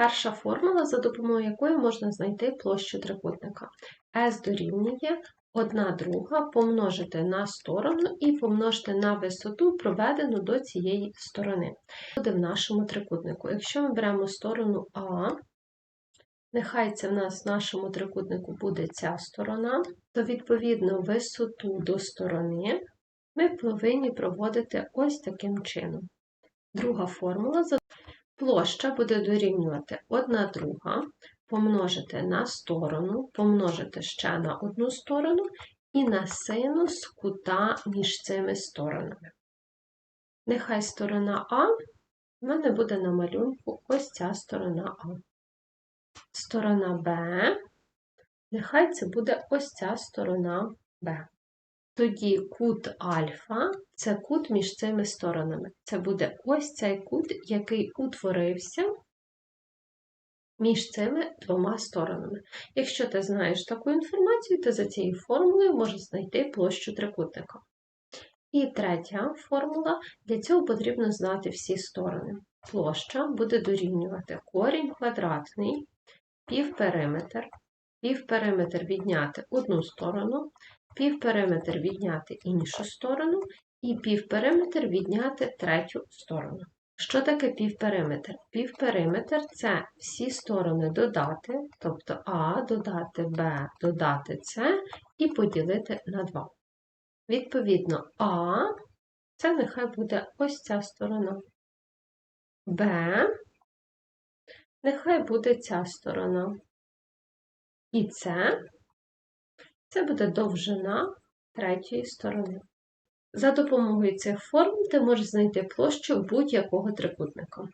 Перша формула, за допомогою якої можна знайти площу трикутника. S дорівнює 1 друга помножити на сторону і помножити на висоту, проведену до цієї сторони. Буде в нашому трикутнику. Якщо ми беремо сторону А, нехай це в нас в нашому трикутнику буде ця сторона, то відповідно висоту до сторони ми повинні проводити ось таким чином. Друга формула площа буде дорівнювати 1 друга помножити на сторону, помножити ще на одну сторону і на синус кута між цими сторонами. Нехай сторона А в мене буде на малюнку ось ця сторона А. Сторона Б, нехай це буде ось ця сторона Б. Тоді кут альфа це кут між цими сторонами. Це буде ось цей кут, який утворився між цими двома сторонами. Якщо ти знаєш таку інформацію, то за цією формулою можеш знайти площу трикутника. І третя формула для цього потрібно знати всі сторони. Площа буде дорівнювати корінь квадратний, півпериметр, півпериметр відняти одну сторону, півпериметр відняти іншу сторону, і півпериметр відняти третю сторону. Що таке півпериметр? Півпериметр це всі сторони додати, тобто А додати Б, додати С і поділити на 2. Відповідно, А це нехай буде ось ця сторона. Б нехай буде ця сторона. І С це буде довжина третьої сторони. За допомогою цих форм ти можеш знайти площу будь-якого трикутника.